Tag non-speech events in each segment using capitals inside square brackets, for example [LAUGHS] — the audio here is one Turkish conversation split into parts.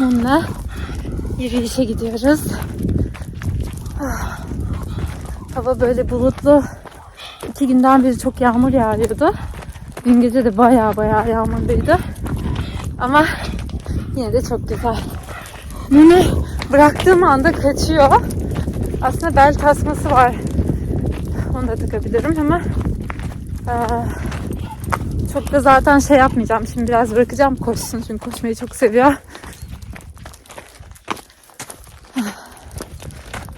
Onunla yürüyüşe gidiyoruz. Ah. Hava böyle bulutlu. İki günden beri çok yağmur yağıyordu. Dün gece de baya baya yağmurluydu. Ama yine de çok güzel. Bunu bıraktığım anda kaçıyor. Aslında bel tasması var. Onu da takabilirim ama çok da zaten şey yapmayacağım. Şimdi biraz bırakacağım koşsun çünkü koşmayı çok seviyor.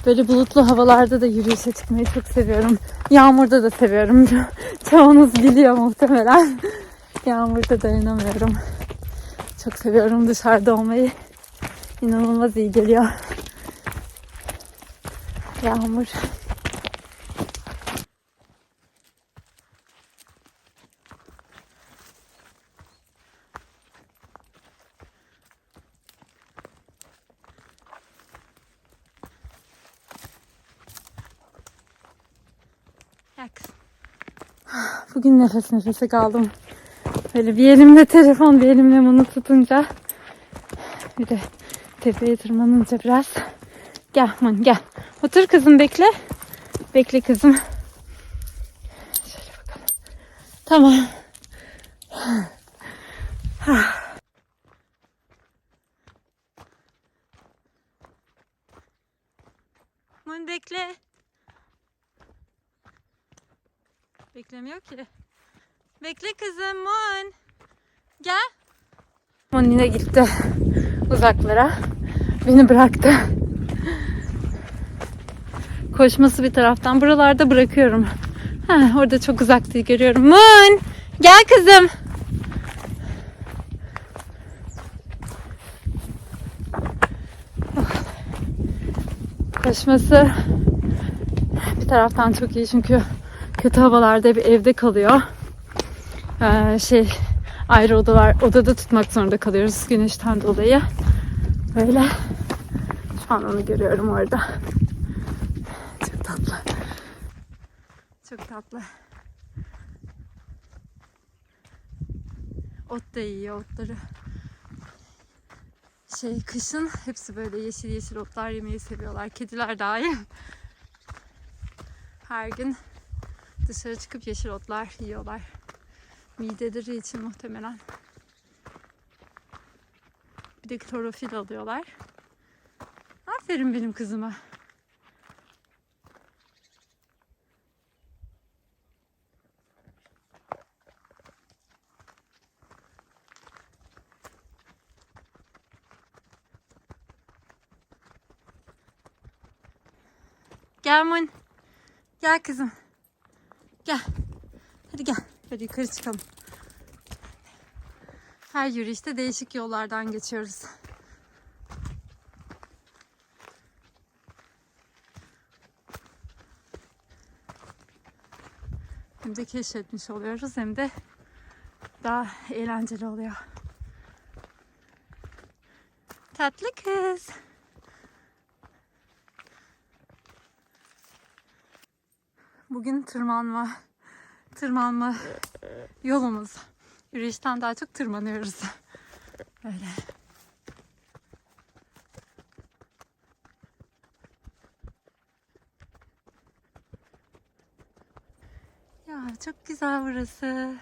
Böyle bulutlu havalarda da yürüyüşe çıkmayı çok seviyorum. Yağmurda da seviyorum. [LAUGHS] Çoğunuz biliyor muhtemelen. [LAUGHS] Yağmurda dayanamıyorum. Çok seviyorum dışarıda olmayı. İnanılmaz iyi geliyor. Yağmur. Bugün nefes nefese kaldım. Böyle bir elimde telefon, bir elimle bunu tutunca bir de tepeye tırmanınca biraz. Gel man gel. Otur kızım bekle. Bekle kızım. Şöyle bakalım. Tamam. Man bekle. Beklemiyor ki. Bekle kızım Mon. Gel. Mon yine gitti uzaklara. Beni bıraktı. Koşması bir taraftan. Buralarda bırakıyorum. Ha, orada çok uzak değil görüyorum. Mon! Gel kızım. Koşması bir taraftan çok iyi çünkü kötü havalarda hep evde kalıyor. Ee, şey ayrı odalar odada tutmak zorunda kalıyoruz güneşten dolayı. Böyle şu an onu görüyorum orada. Çok tatlı. Çok tatlı. Ot da yiyor otları. Şey kışın hepsi böyle yeşil yeşil otlar yemeyi seviyorlar. Kediler dahil. Her gün dışarı çıkıp yeşil otlar yiyorlar. Mideleri için muhtemelen. Bir de klorofil alıyorlar. Aferin benim kızıma. Gel Mun. Gel kızım. Gel. Hadi gel. Hadi yukarı çıkalım. Her yürüyüşte değişik yollardan geçiyoruz. Hem de keşfetmiş oluyoruz hem de daha eğlenceli oluyor. Tatlı kız. Bugün tırmanma, tırmanma yolumuz. Yürüyüşten daha çok tırmanıyoruz. Böyle. Ya çok güzel burası.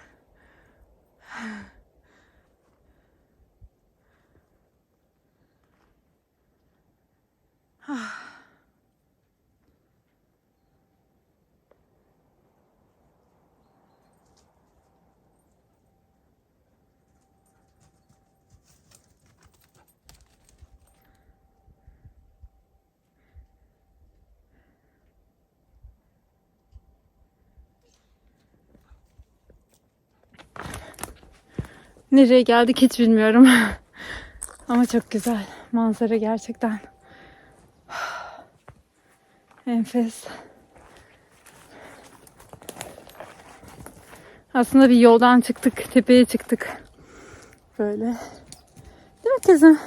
Nereye geldik hiç bilmiyorum. [LAUGHS] Ama çok güzel. Manzara gerçekten. [SIGHS] Enfes. Aslında bir yoldan çıktık. Tepeye çıktık. Böyle. Değil mi kızım?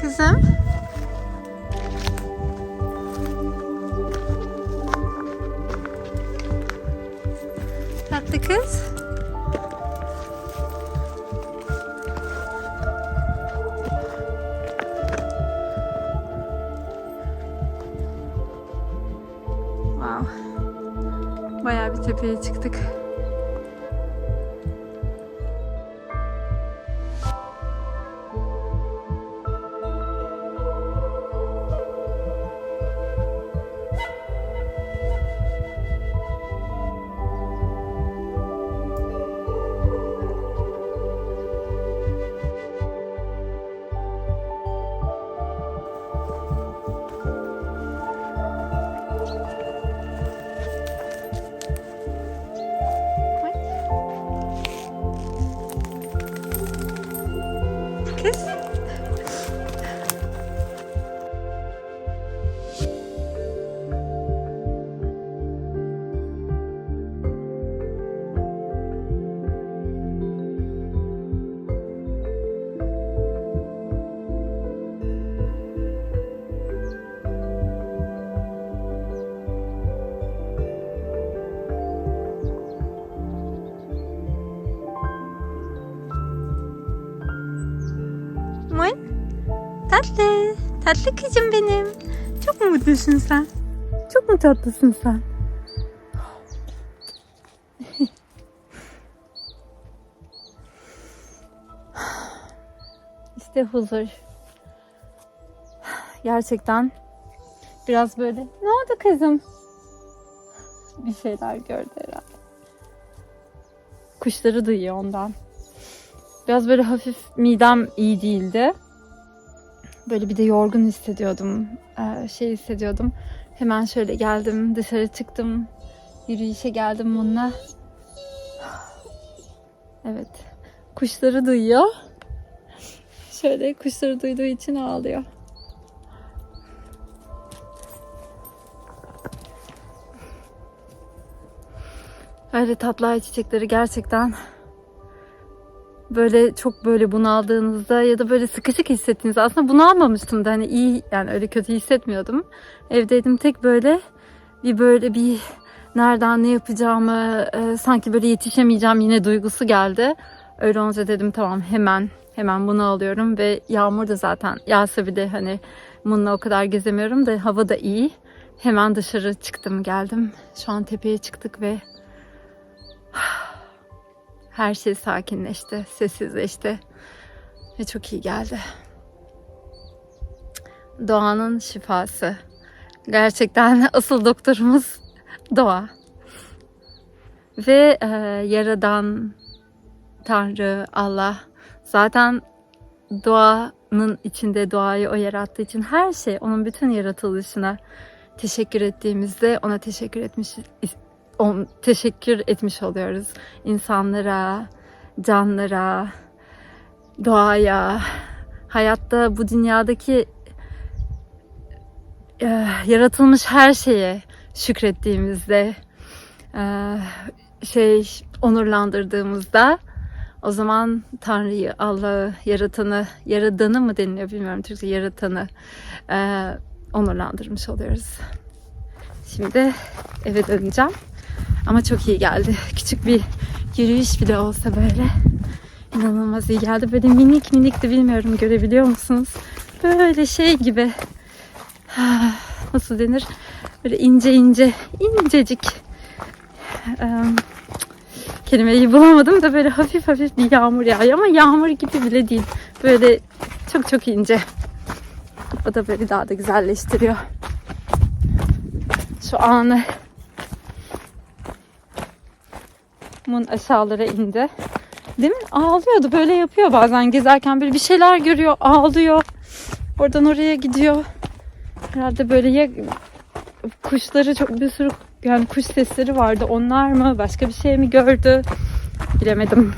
Kızım. Kız. Wow. Bayağı bir tepeye çıktık. Tatlı. Kızım benim. Çok mu mutlusun sen? Çok mu tatlısın sen? [LAUGHS] İşte huzur. Gerçekten biraz böyle ne oldu kızım? Bir şeyler gördü herhalde. Kuşları duyuyor ondan. Biraz böyle hafif midem iyi değildi. Böyle bir de yorgun hissediyordum. Ee, şey hissediyordum. Hemen şöyle geldim, dışarı çıktım. Yürüyüşe geldim bununla. Evet. Kuşları duyuyor. Şöyle kuşları duyduğu için ağlıyor. Öyle tatlı ay çiçekleri gerçekten böyle çok böyle bunaldığınızda ya da böyle sıkışık hissettiğinizde aslında bunalmamıştım da hani iyi yani öyle kötü hissetmiyordum. Evdeydim tek böyle bir böyle bir nereden ne yapacağımı e, sanki böyle yetişemeyeceğim yine duygusu geldi. Öyle olunca dedim tamam hemen hemen bunu alıyorum ve yağmur da zaten yağsa bile hani bununla o kadar gezemiyorum da hava da iyi. Hemen dışarı çıktım geldim. Şu an tepeye çıktık ve her şey sakinleşti, sessizleşti ve çok iyi geldi. Doğanın şifası. Gerçekten [LAUGHS] asıl doktorumuz doğa. Ve e, yaradan Tanrı, Allah zaten doğanın içinde doğayı o yarattığı için her şey onun bütün yaratılışına teşekkür ettiğimizde ona teşekkür etmiş on, teşekkür etmiş oluyoruz. İnsanlara, canlara, doğaya, hayatta bu dünyadaki e, yaratılmış her şeye şükrettiğimizde e, şey onurlandırdığımızda o zaman Tanrı'yı, Allah'ı, yaratanı, yaradanı mı deniliyor bilmiyorum Türkçe yaratanı e, onurlandırmış oluyoruz. Şimdi eve döneceğim. Ama çok iyi geldi. [LAUGHS] Küçük bir yürüyüş bile olsa böyle inanılmaz iyi geldi. Böyle minik minik de bilmiyorum görebiliyor musunuz? Böyle şey gibi [SIGHS] nasıl denir? Böyle ince ince incecik kelimeyi bulamadım da böyle hafif hafif bir yağmur yağıyor ama yağmur gibi bile değil. Böyle çok çok ince. O da böyle daha da güzelleştiriyor. Şu anı Mun aşağılara indi. Demin ağlıyordu. Böyle yapıyor bazen gezerken. Böyle bir şeyler görüyor. Ağlıyor. Oradan oraya gidiyor. Herhalde böyle ya kuşları çok bir sürü yani kuş sesleri vardı. Onlar mı? Başka bir şey mi gördü? Bilemedim.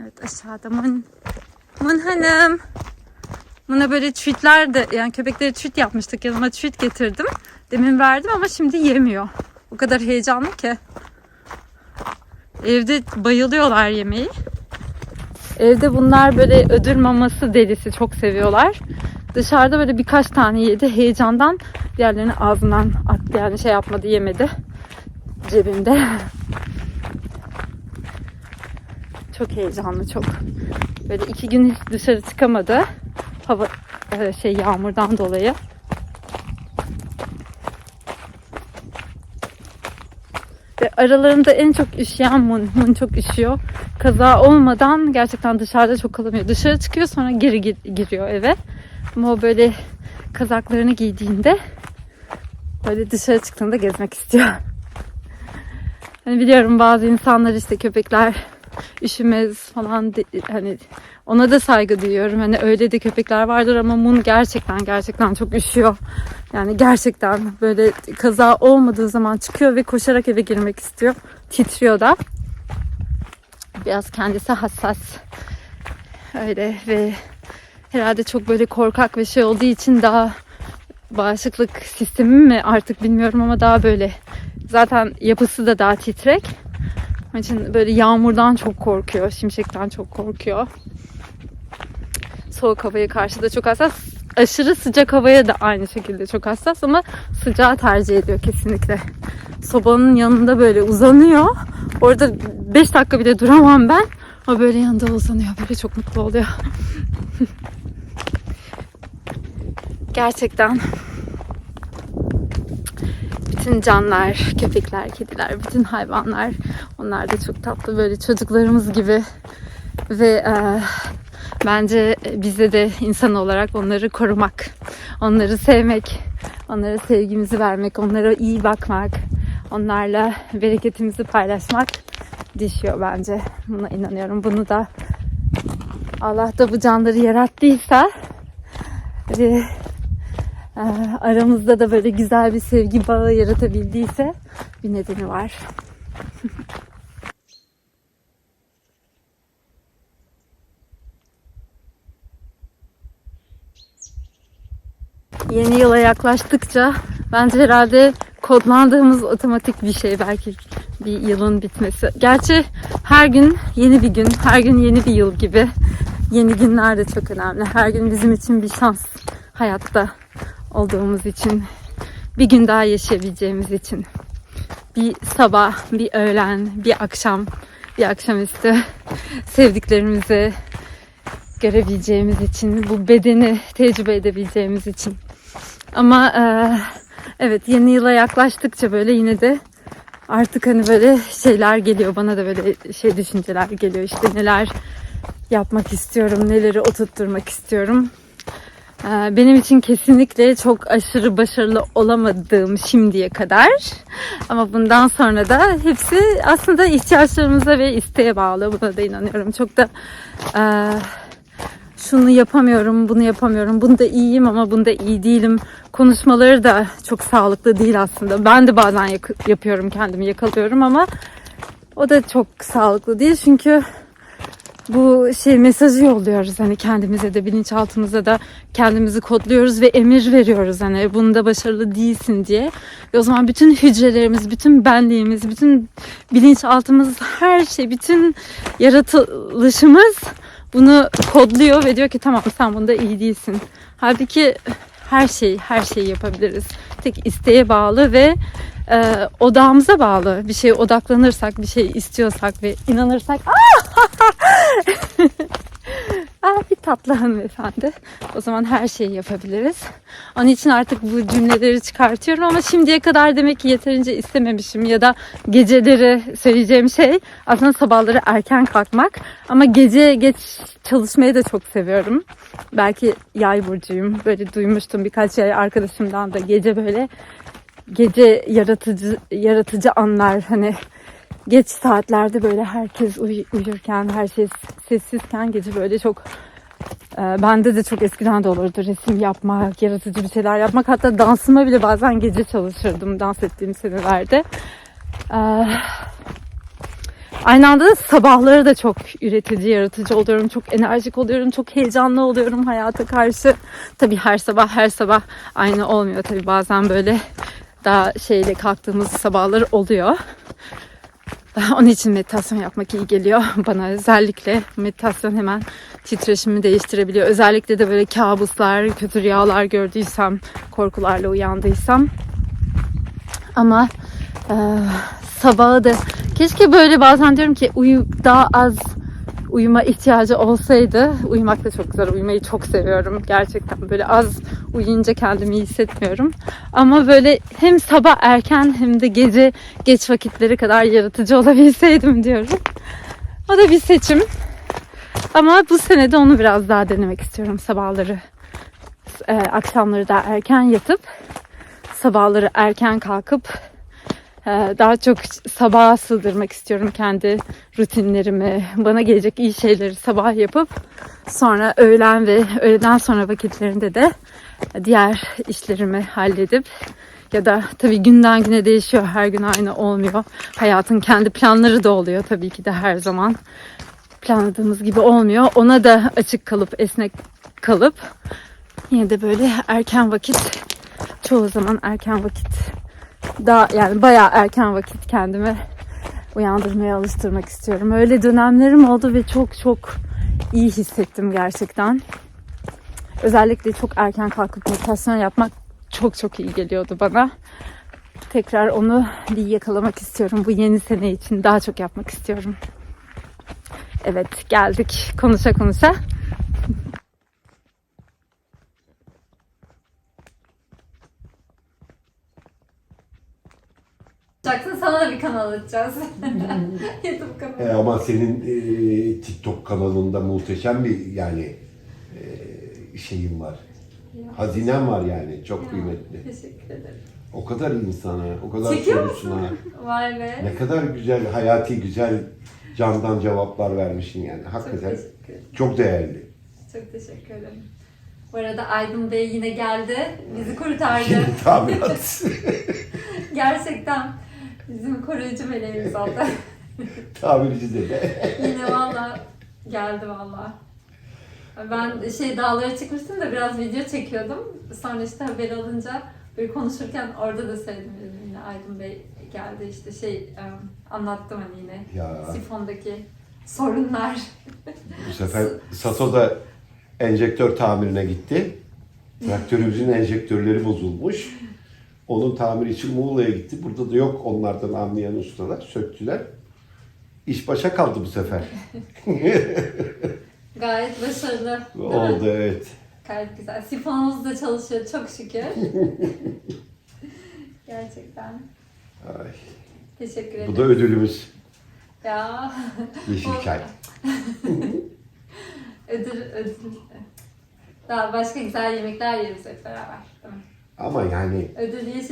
Evet aşağıda Mun. Mun Hanım. Buna böyle tweetler de yani köpekleri tweet yapmıştık. Yanıma tweet getirdim. Demin verdim ama şimdi yemiyor. O kadar heyecanlı ki. Evde bayılıyorlar yemeği. Evde bunlar böyle ödül maması delisi çok seviyorlar. Dışarıda böyle birkaç tane yedi. Heyecandan diğerlerini ağzından attı. Yani şey yapmadı yemedi. Cebimde. Çok heyecanlı çok. Böyle iki gün dışarı çıkamadı. Hava e, şey yağmurdan dolayı. Ve aralarında en çok üşüyen Mun. Mun çok üşüyor. Kaza olmadan gerçekten dışarıda çok kalamıyor. Dışarı çıkıyor sonra geri gi- giriyor eve. Ama o böyle kazaklarını giydiğinde böyle dışarı çıktığında gezmek istiyor. Hani biliyorum bazı insanlar işte köpekler üşümez falan de- hani ona da saygı duyuyorum. Hani öyle de köpekler vardır ama Mun gerçekten gerçekten çok üşüyor. Yani gerçekten böyle kaza olmadığı zaman çıkıyor ve koşarak eve girmek istiyor. Titriyor da. Biraz kendisi hassas. Öyle ve herhalde çok böyle korkak ve şey olduğu için daha bağışıklık sistemi mi artık bilmiyorum ama daha böyle zaten yapısı da daha titrek. Onun için böyle yağmurdan çok korkuyor, şimşekten çok korkuyor. Soğuk havaya karşı da çok hassas. Aşırı sıcak havaya da aynı şekilde çok hassas ama sıcağı tercih ediyor kesinlikle. Sobanın yanında böyle uzanıyor. Orada 5 dakika bile duramam ben. O böyle yanında uzanıyor. Böyle çok mutlu oluyor. [LAUGHS] Gerçekten bütün canlar, köpekler, kediler, bütün hayvanlar onlar da çok tatlı böyle çocuklarımız gibi ve e, bence bize de insan olarak onları korumak, onları sevmek, onlara sevgimizi vermek, onlara iyi bakmak, onlarla bereketimizi paylaşmak düşüyor bence. Buna inanıyorum. Bunu da Allah da bu canları yarattıysa ve aramızda da böyle güzel bir sevgi bağı yaratabildiyse bir nedeni var. [LAUGHS] Yeni yıla yaklaştıkça bence herhalde kodlandığımız otomatik bir şey belki bir yılın bitmesi. Gerçi her gün yeni bir gün, her gün yeni bir yıl gibi. Yeni günler de çok önemli. Her gün bizim için bir şans hayatta olduğumuz için, bir gün daha yaşayabileceğimiz için. Bir sabah, bir öğlen, bir akşam, bir akşamüstü sevdiklerimizi görebileceğimiz için, bu bedeni tecrübe edebileceğimiz için. Ama e, evet yeni yıla yaklaştıkça böyle yine de artık hani böyle şeyler geliyor bana da böyle şey düşünceler geliyor işte neler yapmak istiyorum, neleri oturtturmak istiyorum. Ee, Benim için kesinlikle çok aşırı başarılı olamadığım şimdiye kadar. Ama bundan sonra da hepsi aslında ihtiyaçlarımıza ve isteğe bağlı. Buna da inanıyorum. Çok da e, şunu yapamıyorum, bunu yapamıyorum, bunda iyiyim ama bunda iyi değilim. Konuşmaları da çok sağlıklı değil aslında. Ben de bazen yapıyorum, kendimi yakalıyorum ama o da çok sağlıklı değil. Çünkü bu şey mesajı yolluyoruz hani kendimize de bilinçaltımıza da kendimizi kodluyoruz ve emir veriyoruz hani bunda başarılı değilsin diye. Ve o zaman bütün hücrelerimiz, bütün benliğimiz, bütün bilinçaltımız, her şey, bütün yaratılışımız bunu kodluyor ve diyor ki tamam sen bunda iyi değilsin. Halbuki her şeyi, her şeyi yapabiliriz. Tek isteğe bağlı ve e, odağımıza bağlı. Bir şeye odaklanırsak, bir şey istiyorsak ve inanırsak [LAUGHS] [LAUGHS] Ah bir tatlı hanımefendi. O zaman her şeyi yapabiliriz. Onun için artık bu cümleleri çıkartıyorum ama şimdiye kadar demek ki yeterince istememişim ya da geceleri söyleyeceğim şey aslında sabahları erken kalkmak ama gece geç çalışmayı da çok seviyorum. Belki yay burcuyum. Böyle duymuştum birkaç yay arkadaşımdan da gece böyle gece yaratıcı yaratıcı anlar hani geç saatlerde böyle herkes uy- uyurken her şey sessizken gece böyle çok e, bende de çok eskiden de olurdu resim yapmak, yaratıcı bir şeyler yapmak. Hatta dansıma bile bazen gece çalışırdım dans ettiğim senelerde. E, aynı anda da sabahları da çok üretici, yaratıcı oluyorum. Çok enerjik oluyorum, çok heyecanlı oluyorum hayata karşı. Tabii her sabah her sabah aynı olmuyor. Tabii bazen böyle daha şeyle kalktığımız sabahlar oluyor. [LAUGHS] Onun için meditasyon yapmak iyi geliyor [LAUGHS] bana özellikle. Meditasyon hemen titreşimi değiştirebiliyor. Özellikle de böyle kabuslar, kötü rüyalar gördüysem, korkularla uyandıysam. Ama e, sabahı da keşke böyle bazen diyorum ki uyu daha az uyuma ihtiyacı olsaydı. Uyumak da çok güzel. Uyumayı çok seviyorum. Gerçekten böyle az uyuyunca kendimi iyi hissetmiyorum. Ama böyle hem sabah erken hem de gece geç vakitleri kadar yaratıcı [LAUGHS] olabilseydim diyorum. O da bir seçim. Ama bu sene de onu biraz daha denemek istiyorum. Sabahları, e, akşamları da erken yatıp, sabahları erken kalkıp daha çok sabaha sığdırmak istiyorum kendi rutinlerimi, bana gelecek iyi şeyleri sabah yapıp sonra öğlen ve öğleden sonra vakitlerinde de diğer işlerimi halledip ya da tabii günden güne değişiyor. Her gün aynı olmuyor. Hayatın kendi planları da oluyor tabii ki de her zaman. Planladığımız gibi olmuyor. Ona da açık kalıp esnek kalıp yine de böyle erken vakit çoğu zaman erken vakit daha yani bayağı erken vakit kendimi uyandırmaya alıştırmak istiyorum. Öyle dönemlerim oldu ve çok çok iyi hissettim gerçekten. Özellikle çok erken kalkıp meditasyon yapmak çok çok iyi geliyordu bana. Tekrar onu bir yakalamak istiyorum. Bu yeni sene için daha çok yapmak istiyorum. Evet geldik konuşa konuşa. Jackson sana da bir kanal açacağız. [LAUGHS] YouTube kanalı. E, ama senin e, TikTok kanalında muhteşem bir yani e, şeyin var. Hazinen var yani çok kıymetli. Teşekkür ederim. O kadar insana, o kadar Çekiyor sorusuna, Vay be. ne kadar güzel, hayati güzel candan cevaplar vermişsin yani. Çok Hakikaten teşekkür ederim. çok değerli. Çok teşekkür ederim. Bu arada Aydın Bey yine geldi. Bizi kurtardı. [LAUGHS] Tamirat. [LAUGHS] Gerçekten bizim koruyucu meleğimiz oldu. [LAUGHS] Tamirci de. yine valla geldi valla. Ben şey dağlara çıkmıştım da biraz video çekiyordum. Sonra işte haber alınca böyle konuşurken orada da söyledim dedim yine Aydın Bey geldi işte şey anlattım hani yine Ya sifondaki sorunlar. bu sefer Sato da enjektör tamirine gitti. Traktörümüzün enjektörleri bozulmuş. Onun tamiri için Muğla'ya gitti. Burada da yok onlardan anlayan ustalar. Söktüler. İş başa kaldı bu sefer. [LAUGHS] Gayet başarılı. değil mi? Oldu evet. Gayet güzel. Sifonumuz da çalışıyor çok şükür. [LAUGHS] Gerçekten. Ay, Teşekkür ederim. bu da ödülümüz. Ya. Yeşil O- çay. ödül, ödül. Daha başka güzel yemekler yeriz hep beraber. Değil mi? Ama yani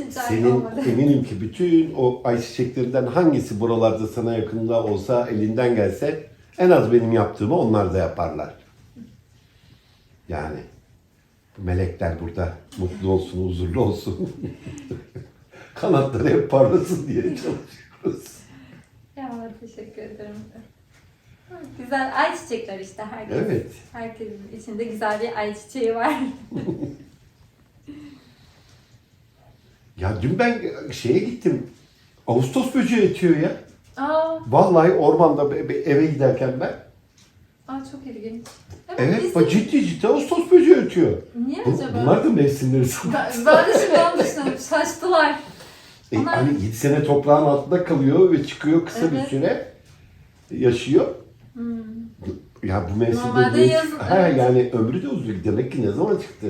senin eminim ki bütün o ayçiçeklerinden hangisi buralarda sana yakında olsa elinden gelse en az benim yaptığımı onlar da yaparlar. Yani melekler burada mutlu olsun, huzurlu olsun. [LAUGHS] Kanatları hep parlasın diye çalışıyoruz. Ya teşekkür ederim. Güzel ayçiçekler işte herkes. Evet. Herkesin içinde güzel bir ayçiçeği var. [LAUGHS] Ya dün ben şeye gittim. Ağustos böceği ötüyor ya. Aa, Vallahi ormanda be- be- eve giderken ben. aa çok ilginç. Evet bak ciddi ciddi Ağustos böceği ötüyor. Niye Bu- acaba? bunlar da mevsimleri Ben, ben de şimdi onu düşündüm. Şaştılar. E, Onlar- hani 7 sene toprağın altında kalıyor ve çıkıyor kısa bir Evet. süre yaşıyor. Hmm. Ya bu mevsimde Normalde yazın, Ha, evet. yani ömrü de uzun. Demek ki ne zaman çıktı?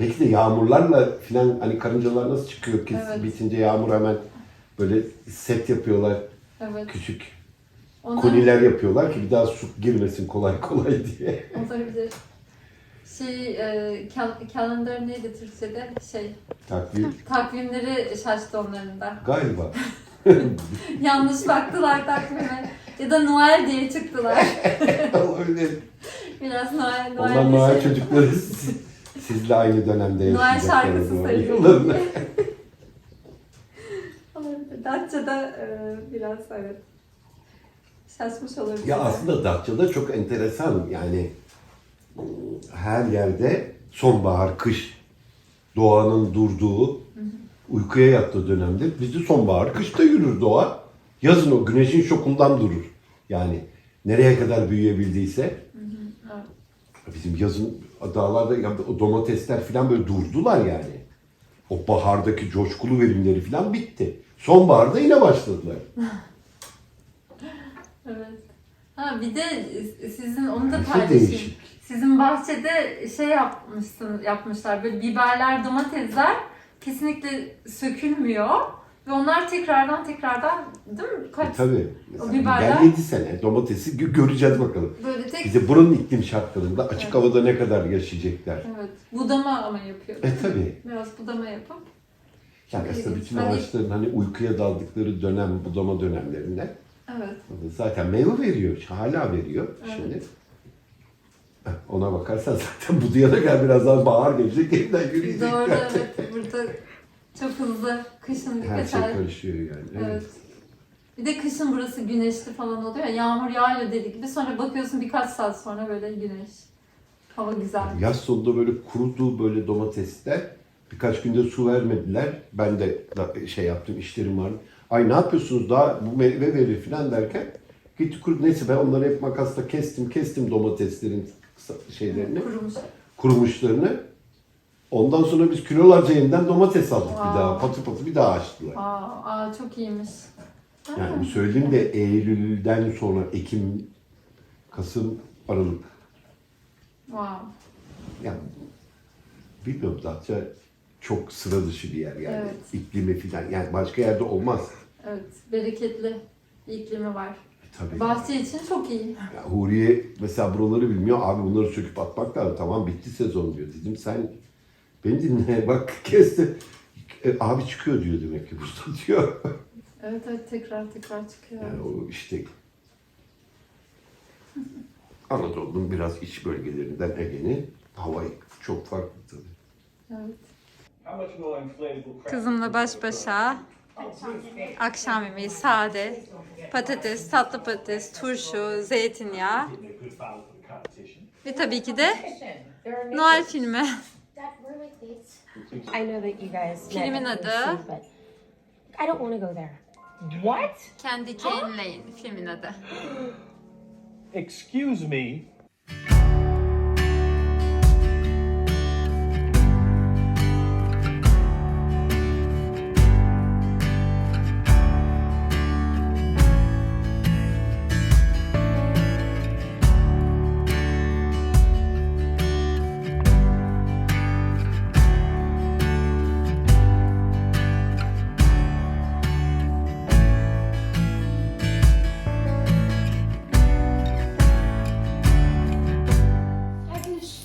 Peki de yağmurlarla filan hani karıncalar nasıl çıkıyor? Kes, Evet. Bitince yağmur hemen böyle set yapıyorlar. Evet. Küçük Onlar koliler yapıyorlar ki bir daha su girmesin kolay kolay diye. [LAUGHS] olabilir. Şey, e, calendar neydi Türkçe'de? Şey, Takvim takvimleri şaştı onların da. galiba. [LAUGHS] Yanlış baktılar takvime. Ya da Noel diye çıktılar. [LAUGHS] Öyle. Biraz Noel, Noel, bir Noel şey. çocukları sizle aynı dönemde Noel şarkısı. Olabilir. [LAUGHS] Datça'da e, biraz evet. Şaşmış olabilir. Ya aslında Datça'da çok enteresan yani her yerde sonbahar, kış doğanın durduğu, uykuya yattığı dönemde bizde sonbahar, kışta yürür doğa. Yazın o güneşin şokundan durur. Yani nereye kadar büyüyebildiyse. Bizim yazın dağlarda ya o domatesler falan böyle durdular yani. O bahardaki coşkulu verimleri falan bitti. Sonbaharda yine başladılar. [LAUGHS] Evet. Ha bir de sizin onu da şey paylaşayım. Sizin bahçede şey yapmışsın, yapmışlar böyle biberler, domatesler kesinlikle sökülmüyor ve onlar tekrardan tekrardan değil mi? Kaç? E, tabii. Mesela biberler- biber 7 sene domatesi gö- göreceğiz bakalım. Böyle tek Bir de buranın iklim şartlarında açık Evet. havada ne kadar yaşayacaklar. Evet. Budama ama yapıyor. E tabii. Biraz budama yapıp. Yani aslında bütün Hani- ağaçların hani uykuya daldıkları dönem, budama dönemlerinde Evet. zaten meyve veriyor, hala veriyor Evet. şimdi. Ona bakarsan zaten budayana kadar biraz daha bahar gelecek, yeniden yürüyecekler. Doğru evet. Burada çok hızlı kışın Her birkaç şey ay. karışıyor yani. Evet. Evet. Bir de kışın burası güneşli falan oluyor ya. Yağmur yağıyor dedik gibi. Sonra bakıyorsun birkaç saat sonra böyle güneş. Hava güzel. Yaz sonunda böyle kurudu böyle domatesler. Birkaç günde su vermediler. Ben de da- şey yaptım, işlerim var. Ay ne yapıyorsunuz daha bu meyve verir falan derken gitti kurudu. Neyse ben onları hep makasla kestim, kestim domateslerin kısa- şeylerini, Kurumuş. kurumuşlarını. Ondan sonra biz kilolarca yeniden domates aldık Wow. bir daha. Patı patı bir daha açtılar. Aa, aa çok iyiymiş. Yani bu söylediğim de Eylül'den sonra Ekim, Kasım, Aralık. Wow. Yani bilmiyorum Datça çok sıra dışı bir yer yani. Evet. İklimi falan yani başka yerde olmaz. Evet. Bereketli bir iklimi var. E, tabii. Bahçe için çok iyi. Ya Huriye mesela buraları bilmiyor. Abi bunları söküp atmak lazım. Tamam bitti sezon diyor. Dedim sen beni dinle [LAUGHS] bak kesti. E, abi çıkıyor diyor demek ki burada [LAUGHS] diyor. Evet evet tekrar tekrar çıkıyor. Yani o işte Anadolu'nun biraz iç bölgelerinden Ege'nin hava çok farklı tabii. Evet. Kızımla baş başa akşam yemeği sade, patates, tatlı patates, turşu, zeytinyağı ve tabii ki de Noel filmi. Dad, we're like this. I know that you guys met Filmin at adı? but I don't want to go there. What? Kendi Kane Lane filmin adı. [GASPS] Excuse me.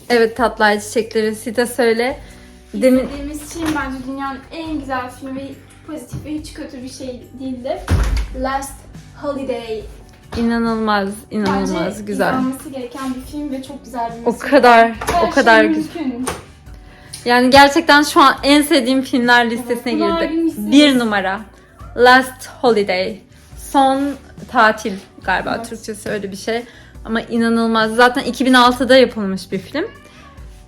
Evet tatlı ay çiçekleri Sita söyle. Demin İzlediğimiz için bence dünyanın en güzel filmi ve pozitif ve hiç kötü bir şey değildi. Last Holiday. inanılmaz inanılmaz Bence güzel. izlenmesi gereken bir film ve çok güzel bir O müzik. kadar Her o kadar şey güzel. mümkün. Yani gerçekten şu an en sevdiğim filmler listesine Evet, bunlar girdi. bilmişsiniz. Bir numara. Last Holiday. Son tatil galiba Evet. Türkçesi öyle bir şey. Ama inanılmaz. Zaten 2006'da yapılmış bir film.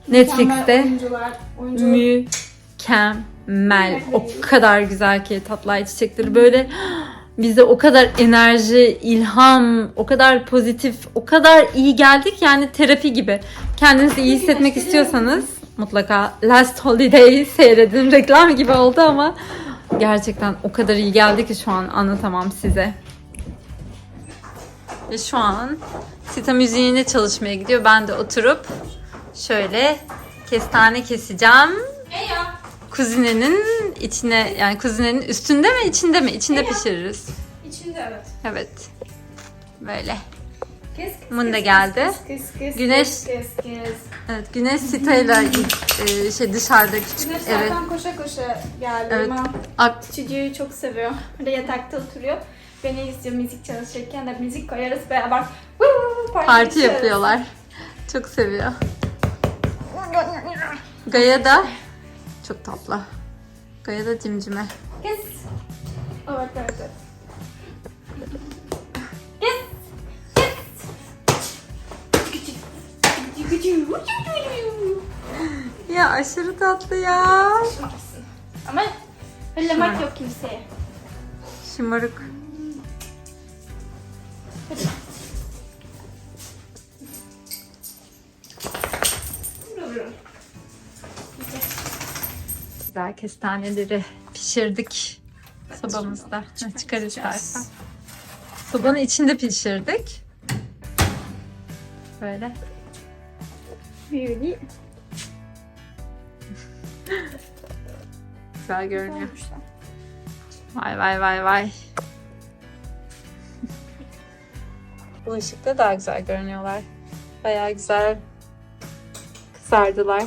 Netflix'te oyuncular, oyuncular. mükemmel. O kadar güzel ki tatlı ay çiçekleri böyle [GASPS] bize o kadar enerji, ilham, o kadar pozitif, o kadar iyi geldik yani terapi gibi. Kendinizi iyi hissetmek istiyorsanız mutlaka Last Holiday seyredin. Reklam gibi oldu ama gerçekten o kadar iyi geldi ki şu an anlatamam size. Ve şu an Sita müziğine çalışmaya gidiyor. Ben de oturup şöyle kestane keseceğim. Kuzinenin içine yani kuzinenin üstünde mi içinde mi? İçinde pişiririz. İçinde evet. Evet. Böyle. Kes kes. Mun da geldi. Kes kes kes. Güneş- Kes kes. kes. Evet Güneş Sita'yla e, şey dışarıda küçük Güneş evet. koşa koşa geldi Evet. ama Ak- çocuğu çok seviyor. Burada yatakta oturuyor. Beni izliyor müzik çalışırken de müzik koyarız beraber. Woo, parti paylaşırız. yapıyorlar. Çok seviyor. Gaya da çok tatlı. Gaya da cimcime. Kes. Evet evet evet. Kes. Ya aşırı tatlı ya. Ama ellemek yok kimseye. Şımarık. Güzel kestaneleri pişirdik sobamızda. [LAUGHS] Çıkar istersen. Sobanın içinde pişirdik. Böyle. Böyle. Güzel görünüyor. Vay vay vay vay. Bu ışıkta daha güzel görünüyorlar. Bayağı güzel kızardılar.